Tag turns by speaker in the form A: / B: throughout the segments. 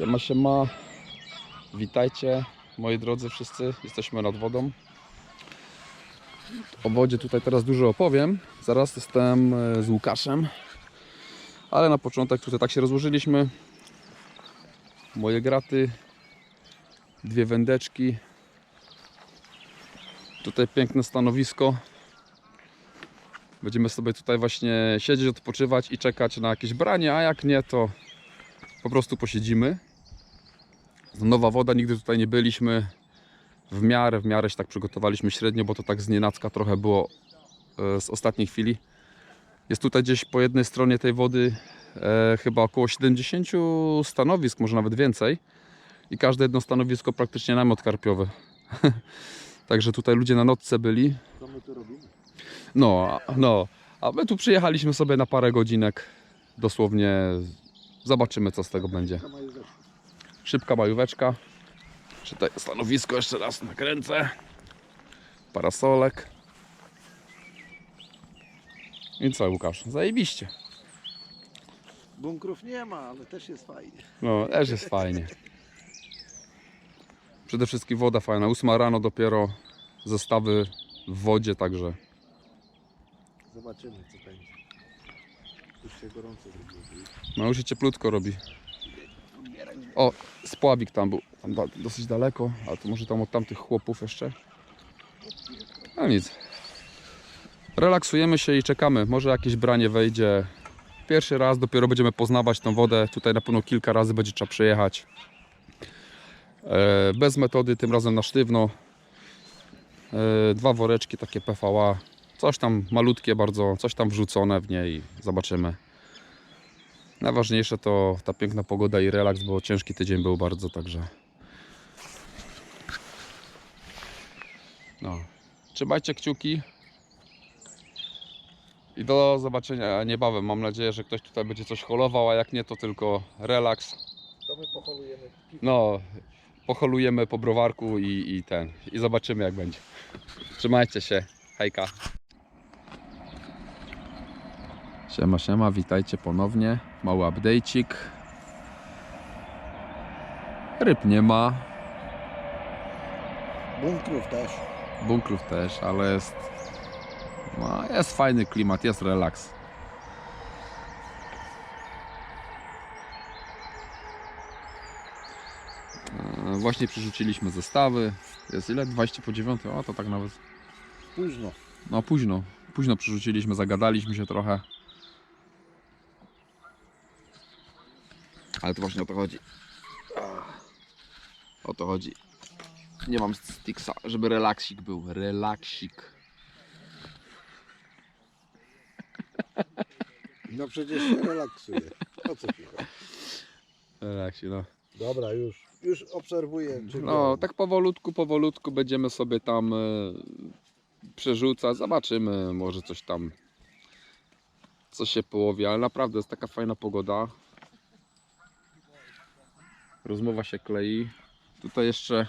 A: Siema, siema. Witajcie, moi drodzy wszyscy. Jesteśmy nad wodą. O wodzie tutaj teraz dużo opowiem. Zaraz jestem e, z Łukaszem. Ale na początek tutaj tak się rozłożyliśmy. Moje graty. Dwie wędeczki. Tutaj piękne stanowisko. Będziemy sobie tutaj właśnie siedzieć, odpoczywać i czekać na jakieś branie, a jak nie, to po prostu posiedzimy. Nowa woda, nigdy tutaj nie byliśmy. W miarę, w miarę się tak przygotowaliśmy średnio, bo to tak z nienacka trochę było e, z ostatniej chwili. Jest tutaj gdzieś po jednej stronie tej wody e, chyba około 70 stanowisk, może nawet więcej. I każde jedno stanowisko praktycznie namiot karpiowy. Także tutaj ludzie na nocce byli.
B: Co my tu robimy?
A: No, no. A my tu przyjechaliśmy sobie na parę godzinek. Dosłownie zobaczymy co z tego będzie. Szybka majóweczka. Tutaj stanowisko jeszcze raz nakręcę. Parasolek. I co Łukasz? Zajebiście.
B: Bunkrów nie ma, ale też jest fajnie.
A: No, też jest fajnie. Przede wszystkim woda fajna. Ósma rano dopiero zestawy w wodzie, także
B: Zobaczymy co będzie. Już się gorąco zrobiło.
A: no już się cieplutko robi. O, spławik tam był. Tam dosyć daleko, ale to może tam od tamtych chłopów jeszcze. No nic. Relaksujemy się i czekamy. Może jakieś branie wejdzie. Pierwszy raz dopiero będziemy poznawać tą wodę. Tutaj na pewno kilka razy będzie trzeba przejechać. E, bez metody, tym razem na sztywno. E, dwa woreczki takie PVA. Coś tam malutkie bardzo, coś tam wrzucone w niej. Zobaczymy. Najważniejsze to ta piękna pogoda i relaks, bo ciężki tydzień był bardzo, także. No. Trzymajcie kciuki. I do zobaczenia niebawem. Mam nadzieję, że ktoś tutaj będzie coś holował, a jak nie, to tylko relaks.
B: To my poholujemy.
A: No, pocholujemy po browarku i, i ten. I zobaczymy jak będzie. Trzymajcie się. Hejka. Siema, siema, witajcie ponownie. Mały update'cik. Ryb nie ma,
B: Bunkrów też.
A: bunkrów też, ale jest, no, jest fajny klimat, jest relaks. E, Właśnie przerzuciliśmy zestawy. Jest ile? 20 po 9. O, to tak nawet.
B: Późno.
A: No późno. Późno przerzuciliśmy, zagadaliśmy się trochę. Ale to właśnie o to chodzi. O to chodzi. Nie mam sticksa, żeby relaksik był. Relaksik.
B: No przecież się relaksuje. O co ci chodzi?
A: Relaksik, no.
B: Dobra, już. Już obserwuję. Czy
A: No, tak powolutku, powolutku będziemy sobie tam e, przerzucać. Zobaczymy, może coś tam coś się połowi, ale naprawdę jest taka fajna pogoda. Rozmowa się klei. Tutaj jeszcze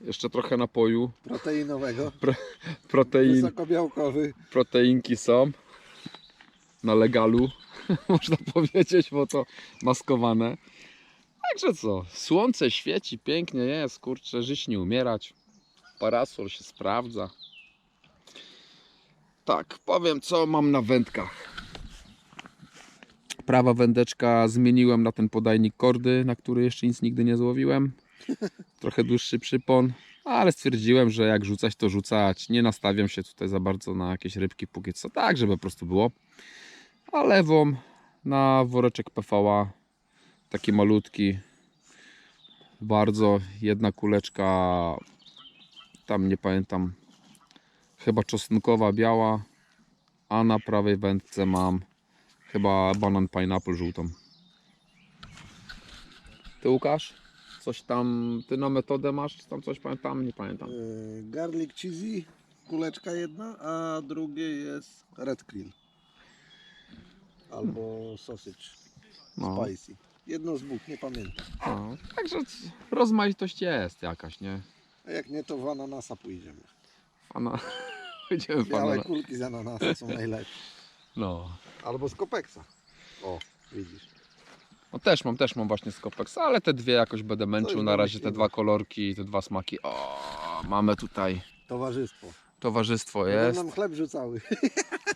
A: jeszcze trochę napoju.
B: Proteinowego.
A: Protein,
B: Wysokobiałkowy.
A: proteinki są na legalu, można powiedzieć, bo to maskowane. Także co, słońce świeci, pięknie jest, kurczę, żyć nie umierać. Parasol się sprawdza. Tak, powiem co mam na wędkach. Prawa wędeczka zmieniłem na ten podajnik kordy, na który jeszcze nic nigdy nie złowiłem. Trochę dłuższy przypon, ale stwierdziłem, że jak rzucać, to rzucać. Nie nastawiam się tutaj za bardzo na jakieś rybki póki co, tak żeby po prostu było. A lewą na woreczek PVA, taki malutki, bardzo jedna kuleczka, tam nie pamiętam, chyba czosnkowa biała, a na prawej wędce mam chyba banan pineapple żółtą. Ty Łukasz? Coś tam, ty na metodę masz, czy tam coś pamiętam? Nie pamiętam.
B: Yy, garlic cheesy. Kuleczka jedna, a drugie jest red krill. Albo sausage
A: No,
B: spicy. Jedno z dwóch, nie pamiętam.
A: no. Także rozmaitość jest jakaś, nie?
B: A jak nie, to w ananasa pójdziemy.
A: Fana... Idziemy
B: Białe
A: fana...
B: kulki z ananasa są najlepsze.
A: No.
B: Albo z kopeksa. O, widzisz.
A: No też mam, też mam właśnie Skopex, ale te dwie jakoś będę męczył
B: już
A: na razie, te dwa kolorki te dwa smaki. O, mamy tutaj
B: Towarzystwo.
A: towarzystwo
B: Będą
A: jest.
B: nam chleb rzucały.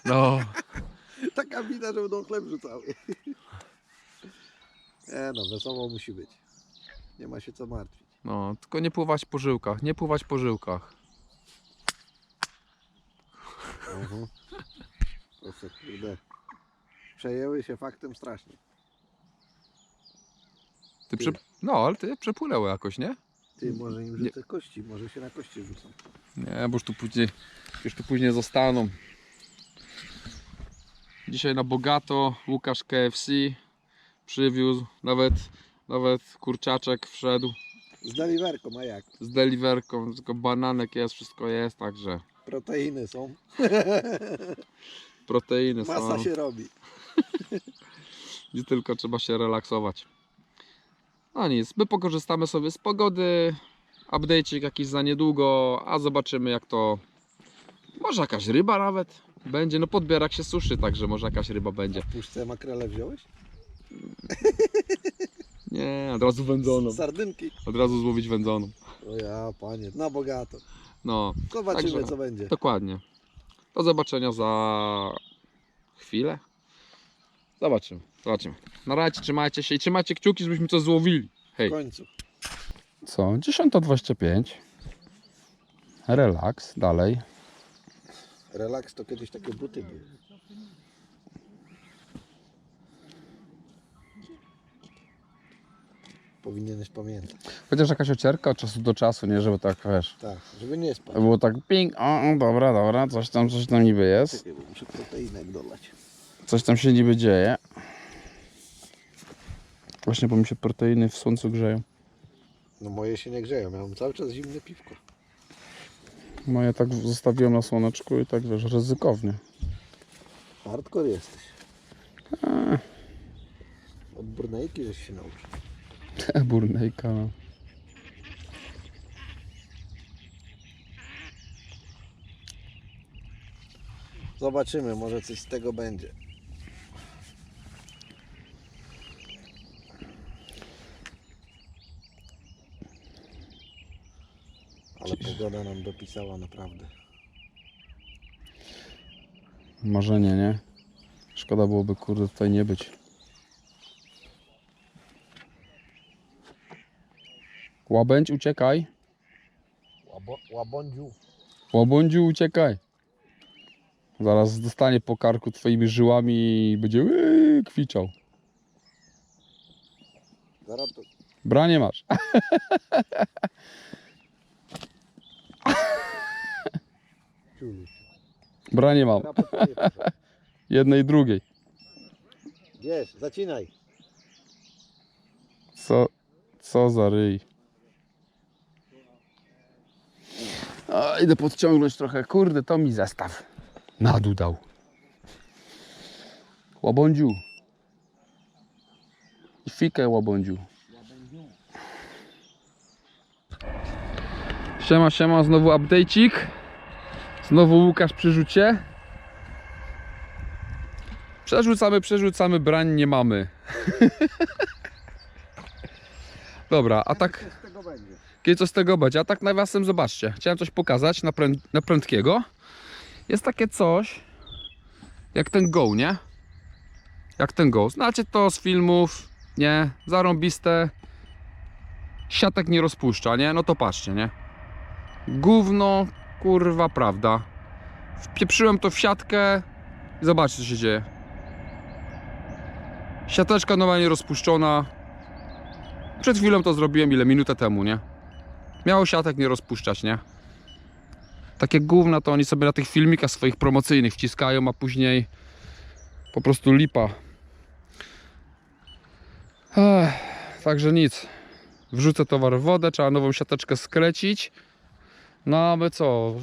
A: No,
B: Taka bida, że będą chleb rzucały. Nie no, wesoło musi być. Nie ma się co martwić.
A: no, tylko nie pływać po żyłkach, nie pływać po żyłkach.
B: Mhm. Proszę, kurde. Przejęły się faktem strasznie.
A: Ty. No, ale ty przepłynęły jakoś, nie?
B: Ty, może im rzucę kości, może się na kości rzucą.
A: Nie, bo już tu później, już tu później zostaną. Dzisiaj na bogato Łukasz KFC przywiózł, nawet, nawet kurczaczek wszedł
B: Z deliverką, a jak?
A: z deliverką, tylko bananek jest, wszystko jest, także
B: Proteiny są,
A: proteiny
B: masa
A: są,
B: się robi.
A: nie tylko trzeba się relaksować. No nic, my pokorzystamy sobie z pogody, update'cik jakiś za niedługo, a zobaczymy jak to, może jakaś ryba nawet będzie, no podbierak się suszy, także może jakaś ryba będzie.
B: Puszce makrele wziąłeś?
A: Nie, od razu wędzoną.
B: Sardynki.
A: Od razu złowić wędzoną.
B: O ja, panie, na bogato.
A: No,
B: Zobaczymy
A: Także-
B: co będzie.
A: dokładnie. Do zobaczenia za chwilę. Zobaczymy, zobaczymy. Na razie trzymajcie się i trzymajcie kciuki, żebyśmy coś złowili.
B: W
A: Hej.
B: końcu.
A: Co? 10.25. Relaks, dalej.
B: Relaks to kiedyś takie buty były. Powinieneś pamiętać.
A: Chociaż jakaś ocierka od czasu do czasu, nie? Żeby tak, wiesz,
B: Tak, żeby nie spać.
A: było tak ping, o, o, dobra, dobra, coś tam, coś tam niby jest.
B: Czekaj, bo muszę proteinek dolać.
A: Coś tam się niby dzieje. Właśnie, bo mi się proteiny w słońcu grzeją.
B: No moje się nie grzeją, ja mam cały czas zimne piwko.
A: Moje tak zostawiłem na słoneczku i tak wiesz, ryzykownie.
B: Hardcore jesteś. Od burnejki żeś się nauczył.
A: Burnejka. No.
B: Zobaczymy, może coś z tego będzie. Pogoda nam dopisała naprawdę.
A: Marzenie, nie? Szkoda byłoby kurde tutaj nie być. Łabędź, uciekaj.
B: Łabo, łabądziu.
A: Łabędziu, uciekaj. Zaraz dostanie po karku twoimi żyłami i będzie yy, kwiczał.
B: Zaraz to...
A: Branie masz. Branie mam.
B: Proszę.
A: Jednej i drugiej.
B: Wiesz, zacinaj.
A: Co, co za ryj. O, idę podciągnąć trochę. Kurde, to mi zestaw. Na dół dał. Łabądziu. I fikę łabądziu. Siema, siema, znowu update'cik. Znowu Łukasz przy rzucie. Przerzucamy, przerzucamy, brań nie mamy. Dobra, a tak... Kiedy co z tego będzie? A tak nawiasem zobaczcie. Chciałem coś pokazać na, prę, na prędkiego. Jest takie coś jak ten go, nie? Jak ten go. Znacie to z filmów, nie? Zarąbiste. Siatek nie rozpuszcza, nie? No to patrzcie, nie? Gówno, kurwa, prawda. Wpieprzyłem to w siatkę zobaczcie co się dzieje. Siateczka normalnie rozpuszczona. Przed chwilą to zrobiłem ile? Minutę temu, nie? Miało siatek nie rozpuszczać, nie? Takie gówna to oni sobie na tych filmikach swoich promocyjnych wciskają, a później po prostu lipa. Ech, także nic. Wrzucę towar w wodę, trzeba nową siateczkę skręcić. No a my co?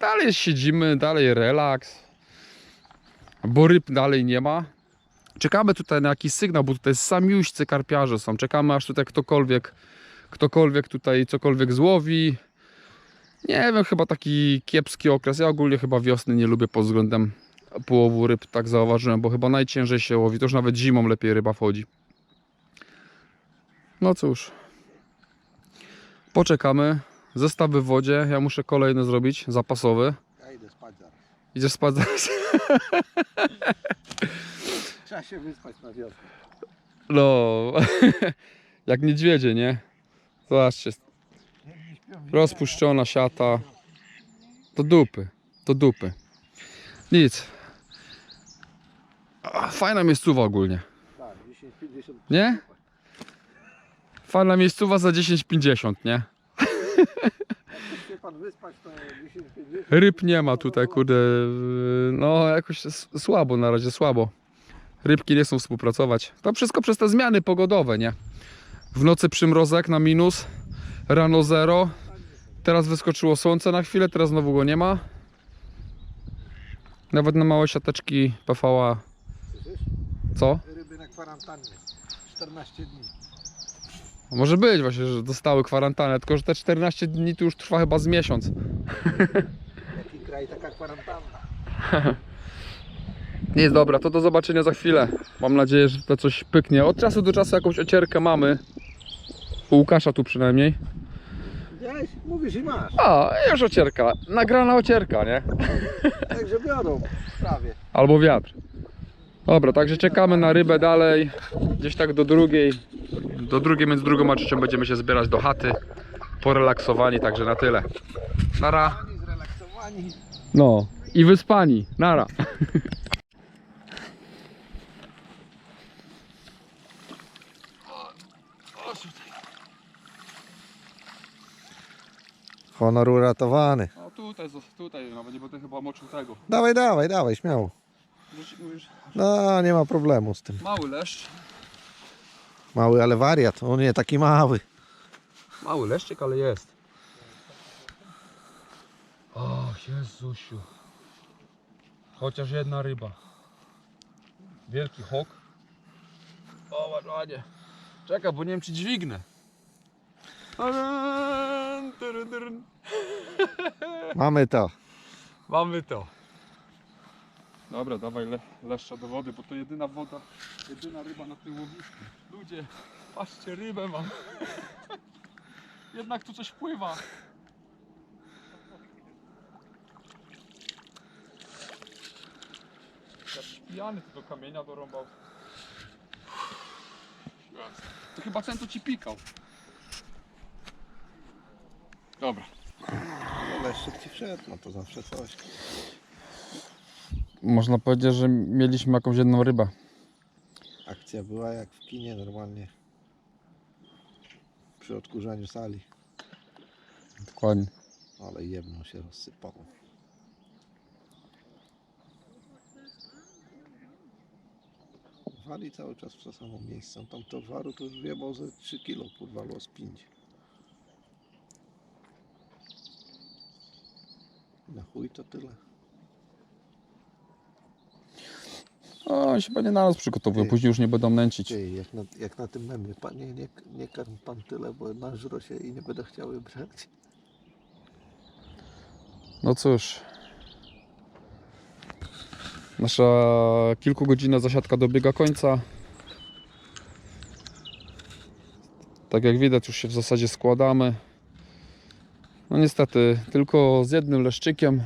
A: Dalej siedzimy, dalej relaks. Bo ryb dalej nie ma. Czekamy tutaj na jakiś sygnał, bo tutaj samiuścy karpiarze są. Czekamy aż tutaj ktokolwiek ktokolwiek tutaj cokolwiek złowi. Nie wiem, chyba taki kiepski okres. Ja ogólnie chyba wiosny nie lubię pod względem połowu ryb, tak zauważyłem, bo chyba najciężej się łowi. To już nawet zimą lepiej ryba wchodzi. No cóż. Poczekamy. Zestawy w wodzie. Ja muszę kolejny zrobić, zapasowy.
B: Ja idę spać zaraz.
A: Idziesz spać zaraz?
B: Trzeba się wyspać na wiosnę.
A: No, jak niedźwiedzie, nie? Zobaczcie, rozpuszczona siata. To dupy, to dupy. Nic. Fajna miejscowa ogólnie,
B: Tak, 10,50.
A: nie? Fajna miejscowa za 10,50, nie?
B: Pan wyspać, to 10,50.
A: Ryb nie ma tutaj, kurde. No, jakoś s- słabo na razie, słabo. Rybki nie chcą współpracować. To wszystko przez te zmiany pogodowe, nie? W nocy przymrozek na minus, rano zero. Teraz wyskoczyło słońce na chwilę, teraz znowu go nie ma. Nawet na małe siateczki PVA.
B: Słyszysz?
A: Co?
B: Ryby na kwarantannie. 14 dni.
A: Może być właśnie, że dostały kwarantannę, tylko że te 14 dni to już trwa chyba z miesiąc.
B: Jaki kraj, taka kwarantanna.
A: Nic, dobra, to do zobaczenia za chwilę. Mam nadzieję, że to coś pyknie. Od czasu do czasu jakąś ocierkę mamy. U Łukasza tu przynajmniej.
B: Widziałeś? Mówisz i masz.
A: A, już ocierka. Nagrana ocierka, nie?
B: Także biorą. Prawie.
A: Albo wiatr. Dobra, także czekamy na rybę dalej. Gdzieś tak do drugiej. Do drugiej, między drugą a trzecią będziemy się zbierać do chaty. Porelaksowani, także na tyle. Nara. No. I wyspani. Nara.
B: Honor uratowany.
A: No tutaj, tutaj nawet nie będę chyba moczył tego.
B: Dawaj, dawaj, dawaj, śmiało. No, nie ma problemu z tym.
A: Mały leszcz.
B: Mały, ale wariat. On nie taki mały.
A: Mały leszczyk, ale jest. O, Jezusiu. Chociaż jedna ryba. Wielki hok. O, ładnie. Czekaj, bo nie wiem czy dźwignę.
B: Mamy to.
A: Mamy to. Dobra, dawaj le leszcza do wody, bo to jedyna woda, jedyna ryba na tym łowisku. Ludzie, patrzcie, rybę mam. Jednak tu coś pływa. Pijany tu do kamienia dorąbał. To chyba ten tu ci pikał. Dobra.
B: Leszczyk ci wszedł, no to zawsze coś.
A: Można powiedzieć, że mieliśmy jakąś jedną rybę.
B: Akcja była jak w kinie normalnie. Przy odkurzaniu sali.
A: Dokładnie.
B: Ale jedno się rozsypało. Wali cały czas w to samo miejsce. Tam to waru to już wiebał ze 3 kilo, kurwa, los 5. Na chuj to tyle.
A: O, oni się pewnie na nas przygotowują,
B: Ty.
A: później już nie będą nęcić.
B: Ty, jak na, jak na tym memie, panie, nie, nie karm pan tyle, bo nażro się i nie będę chciały brać.
A: No cóż. Nasza kilkugodzinna zasiadka dobiega końca. Tak jak widać, już się w zasadzie składamy. No niestety, tylko z jednym leszczykiem.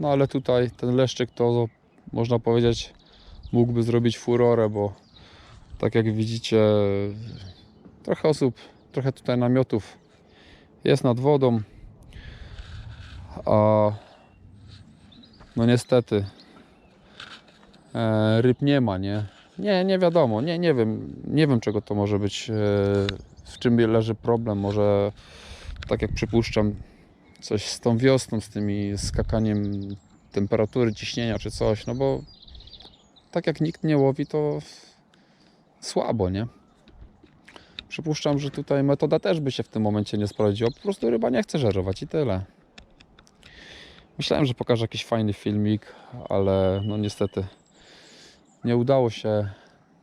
A: No ale tutaj ten leszczyk to można powiedzieć mógłby zrobić furorę, bo tak jak widzicie, trochę osób, trochę tutaj namiotów jest nad wodą. A no niestety e, ryb nie ma, nie? Nie, nie wiadomo, nie, nie wiem, nie wiem czego to może być, e, w czym leży problem, może tak jak przypuszczam, coś z tą wiosną, z tymi skakaniem temperatury, ciśnienia czy coś, no bo tak jak nikt nie łowi, to słabo, nie? Przypuszczam, że tutaj metoda też by się w tym momencie nie sprawdziła, po prostu ryba nie chce żerować i tyle. Myślałem, że pokażę jakiś fajny filmik, ale no niestety nie udało się.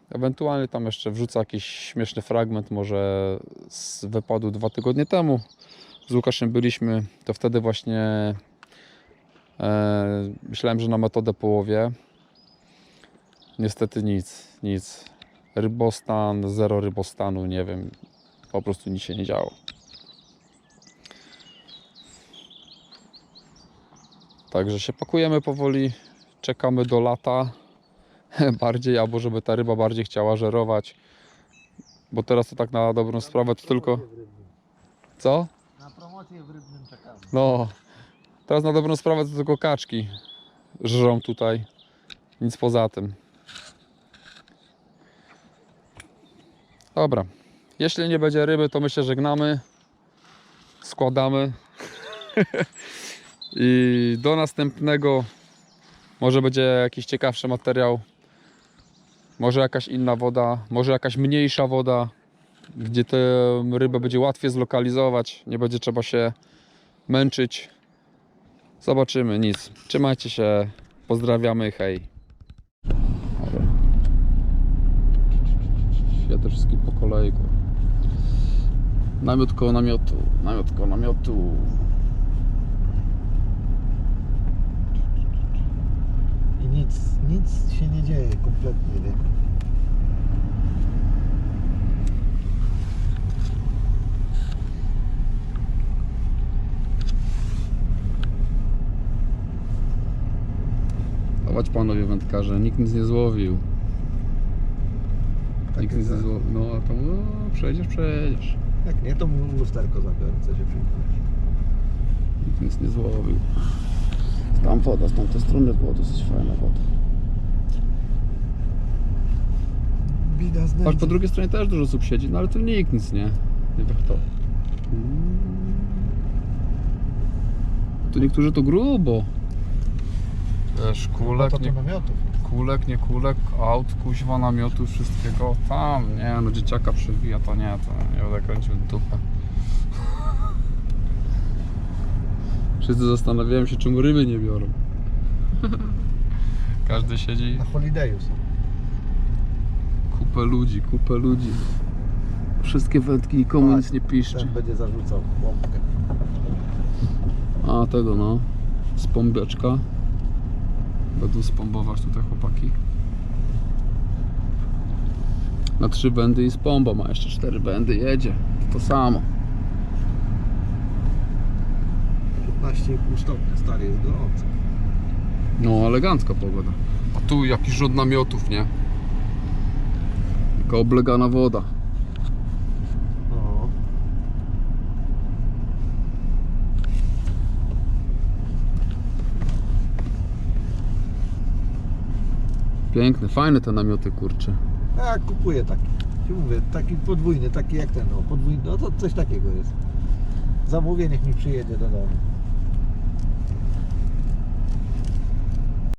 A: Ewentualnie tam jeszcze wrzucę jakiś śmieszny fragment, może z wypadu dwa tygodnie temu. Z Łukaszem byliśmy, to wtedy właśnie e, myślałem, że na metodę połowie. Niestety nic, nic. Rybostan, zero rybostanu, nie wiem. po prostu nic się nie działo. Także się pakujemy powoli, czekamy do lata bardziej, albo żeby ta ryba bardziej chciała żerować. Bo teraz to tak na dobrą sprawę to tylko... Co?
B: Na promocję w Rybnym czekamy.
A: No, teraz na dobrą sprawę to tylko kaczki żrą tutaj. Nic poza tym. Dobra. Jeśli nie będzie ryby, to myślę, że gnamy. Składamy. I do następnego może będzie jakiś ciekawszy materiał. Może jakaś inna woda, może jakaś mniejsza woda, gdzie tę rybę będzie łatwiej zlokalizować. Nie będzie trzeba się męczyć. Zobaczymy, nic. Trzymajcie się. Pozdrawiamy, hej. Jadę wszystkich po kolei. Namiot koło namiotu, namiot koło namiotu.
B: I nic, nic się nie dzieje kompletnie, nie?
A: Panowie wędkarze, nikt nic nie złowił.
B: Tak
A: nikt nic nie złowił. No a to no, przejdziesz, przejdziesz.
B: Jak nie, to lusterko zabiorę, co się przyjmujesz.
A: Nikt nic nie złowił. Tam woda, z tamtej strony była dosyć fajna woda.
B: Bida z
A: Patrz, po drugiej stronie też dużo osób siedzi, no ale tu nikt nic nie. Nie wie kto. Tu niektórzy to grubo. Wiesz, kulek,
B: to
A: nie
B: namiotów.
A: Kulek, nie kulek, aut, kuźwa, namiotu, wszystkiego. Tam, nie no, dzieciaka przewija, to nie, to nie będę kręcił dupę. Wszyscy zastanawiają się, czemu ryby nie biorą. Każdy siedzi,
B: Na holidayu są.
A: kupę ludzi, kupę ludzi. Wszystkie wędki, nikomu
B: Tak,
A: nic nie piszczy.
B: Ten będzie zarzucał bombkę.
A: A tego no, spąbeczka. Będą spombować tutaj chłopaki. Na trzy wędy i spomba ma jeszcze cztery wędy, jedzie. To samo.
B: 15,5 stopnia, stary jest gorąco.
A: No, elegancka pogoda. A tu jakiś rząd namiotów, nie? Taka oblegana woda.
B: No.
A: Piękne, fajne te namioty, kurcze.
B: Ja kupuję taki. Ci mówię, taki podwójny, taki jak ten, no podwójny, no to coś takiego jest. Zamówię, niech mi przyjedzie do domu.